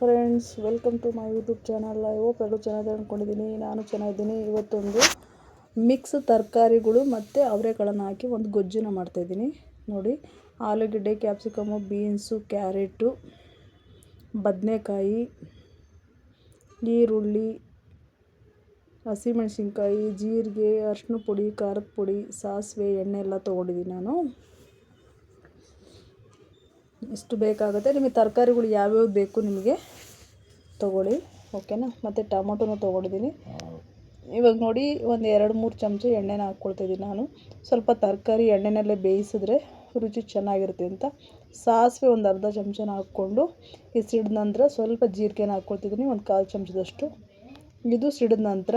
Friends, welcome to my YouTube channel. I hope ಎಲ್ಲರೂ ಚೆನ್ನಾಗಿದೆ ಅಂದ್ಕೊಂಡಿದ್ದೀನಿ ನಾನು ಚೆನ್ನಾಗಿದ್ದೀನಿ. ಇವತ್ತೊಂದು ಮಿಕ್ಸ್ ತರಕಾರಿಗಳು ಮತ್ತು ಅವರೆಕಾಳನ್ನು ಹಾಕಿ ಒಂದು ಗೊಜ್ಜಿನ ಮಾಡ್ತಾಯಿದ್ದೀನಿ ನೋಡಿ, ಆಲೂಗಡ್ಡೆ, ಕ್ಯಾಪ್ಸಿಕಮು, ಬೀನ್ಸು, ಕ್ಯಾರೆಟು, ಬದನೆಕಾಯಿ, ಈರುಳ್ಳಿ, ಹಸಿಮೆಣಸಿನ್ಕಾಯಿ, ಜೀರಿಗೆ ಅರಿಶಿನ ಪುಡಿ, ಖಾರದ ಪುಡಿ, ಸಾಸಿವೆ, ಎಣ್ಣೆ ಎಲ್ಲ ತೊಗೊಂಡಿದ್ದೀನಿ ನಾನು. ಇಷ್ಟು ಬೇಕಾಗುತ್ತೆ? ನಿಮಗೆ ತರಕಾರಿಗಳು ಯಾವ್ಯಾವ ಬೇಕು ನಿಮಗೆ ತೊಗೊಳ್ಳಿ ಓಕೆನಾ ಮತ್ತು ಟೊಮೊಟೊನೂ ತೊಗೊಂಡಿದ್ದೀನಿ ಇವಾಗ ನೋಡಿ, ಒಂದು ಎರಡು, ಮೂರು ಚಮಚ ಎಣ್ಣೆನ ಹಾಕ್ಕೊಳ್ತಿದ್ದೀನಿ ನಾನು. ಸ್ವಲ್ಪ ತರಕಾರಿ ಎಣ್ಣೆನಲ್ಲೇ ಬೇಯಿಸಿದ್ರೆ ರುಚಿ ಚೆನ್ನಾಗಿರುತ್ತೆ ಅಂತ. ಸಾಸಿವೆ ಒಂದು ಅರ್ಧ ಚಮಚನ ಹಾಕ್ಕೊಂಡು ಈ ಸಿಡಿದ ನಂತರ ಸ್ವಲ್ಪ ಜೀರಿಗೆನ ಹಾಕ್ಕೊಳ್ತಿದ್ದೀನಿ ಒಂದು ಕಾಲು ಚಮಚದಷ್ಟು. ಇದು ಸಿಡಿದ ನಂತರ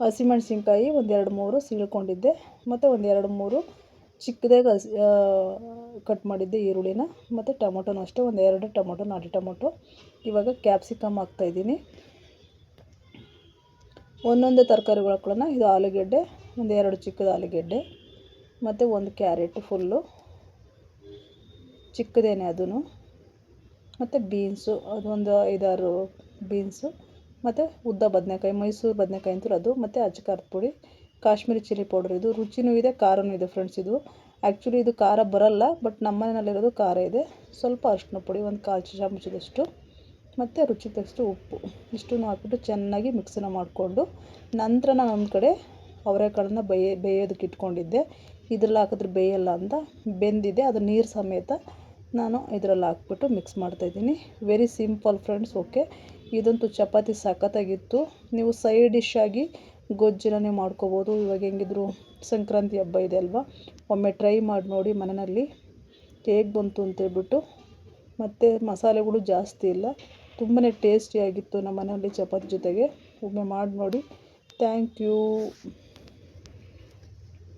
ಹಸಿಮೆಣಸಿನ್ಕಾಯಿ ಒಂದೆರಡು ಮೂರು ಸೀಳ್ಕೊಂಡಿದ್ದೆ. ಮತ್ತು ಒಂದೆರಡು ಮೂರು ಚಿಕ್ಕದಾಗಿ ಹಸಿ ಕಟ್ ಮಾಡಿದ್ದೆ ಈರುಳ್ಳಿನ, ಮತ್ತು ಟೊಮೊಟೊನೂ ಅಷ್ಟೇ, ಒಂದು ಎರಡು ಟೊಮೊಟೊ, ನಾಟಿ ಟೊಮೊಟೊ. ಇವಾಗ ಕ್ಯಾಪ್ಸಿಕಮ್ ಹಾಕ್ತಾಯಿದ್ದೀನಿ ಒಂದೊಂದೇ ತರಕಾರಿಗಳು ಹಾಕೊಳ್ಳೋಣ. ಇದು ಆಲೂಗೆಡ್ಡೆ, ಒಂದು ಎರಡು ಚಿಕ್ಕದ ಆಲೂಗೆಡ್ಡೆ, ಮತ್ತು ಒಂದು ಕ್ಯಾರೆಟ್ ಫುಲ್ಲು. ಚಿಕ್ಕದೇನೆ ಅದೂ ಮತ್ತು ಬೀನ್ಸು ಅದೊಂದು ಐದಾರು ಬೀನ್ಸು, ಮತ್ತು ಉದ್ದ ಬದನೆಕಾಯಿ, ಮೈಸೂರು ಬದನೆಕಾಯಿ ಅಂತಾರೆ ಅದು, ಮತ್ತು ಅಜ್ಜಿ ಖಾರದ ಪುಡಿ. ಕಾಶ್ಮೀರಿ ಚಿಲ್ಲಿ ಪೌಡರ್ ಇದು. ರುಚಿನೂ ಇದೆ, ಖಾರನೂ ಇದೆ ಫ್ರೆಂಡ್ಸ್ ಇದು. ಆ್ಯಕ್ಚುಲಿ ಇದು ಖಾರ ಬರಲ್ಲ ಬಟ್ ನಮ್ಮ ಮನೆಯಲ್ಲಿರೋದು ಖಾರ ಇದೆ. ಸ್ವಲ್ಪ ಅರಿಶಿನ ಪುಡಿ, ಒಂದು ಕಾಲು ಚಮಚದಷ್ಟು ಮತ್ತು ರುಚಿ ತಕ್ಕಷ್ಟು ಉಪ್ಪು. ಇಷ್ಟನ್ನು ಹಾಕ್ಬಿಟ್ಟು ಚೆನ್ನಾಗಿ ಮಿಕ್ಸನ್ನ ಮಾಡಿಕೊಂಡು, ನಂತರ ನಾನು ಒಂದು ಕಡೆ ಅವರೆಕಾಳನ್ನ ಬೇಯ, ಬೇಯೋದಕ್ಕೆ ಇಟ್ಕೊಂಡಿದ್ದೆ. ಇದ್ರಲ್ಲಿ ಹಾಕಿದ್ರೆ ಬೇಯಲ್ಲ ಅಂತ ಬೆಂದಿದೆ. ಅದು ನೀರು ಸಮೇತ ನಾನು ಇದರಲ್ಲಿ ಹಾಕ್ಬಿಟ್ಟು ಮಿಕ್ಸ್ ಮಾಡ್ತಾಯಿದ್ದೀನಿ ವೆರಿ ಸಿಂಪಲ್ ಫ್ರೆಂಡ್ಸ್ ಓಕೆ ಇದಂತೂ ಚಪಾತಿ ಸಖತ್ತಾಗಿತ್ತು. ನೀವು ಸೈಡ್ ಡಿಶ್ ಆಗಿ ಗೊಜ್ಜನ್ನ ಮಾಡ್ಕೋಬೋದು. ಇವಾಗ ಹೆಂಗಿದ್ರು ಸಂಕ್ರಾಂತಿ ಹಬ್ಬ ಇದೆ ಅಲ್ವಾ? ಒಮ್ಮೆ ಟ್ರೈ ಮಾಡಿ ನೋಡಿ ಮನೆಯಲ್ಲಿ ಹೇಗೆ ಬಂತು ಅಂತೇಳ್ಬಿಟ್ಟು ಮತ್ತು ಮಸಾಲೆಗಳು ಜಾಸ್ತಿ ಇಲ್ಲ. ತುಂಬಾ ಟೇಸ್ಟಿಯಾಗಿತ್ತು ನಮ್ಮ ಮನೆಯಲ್ಲಿ ಚಪಾತಿ ಜೊತೆಗೆ. ಒಮ್ಮೆ ಮಾಡಿ ನೋಡಿ. Thank you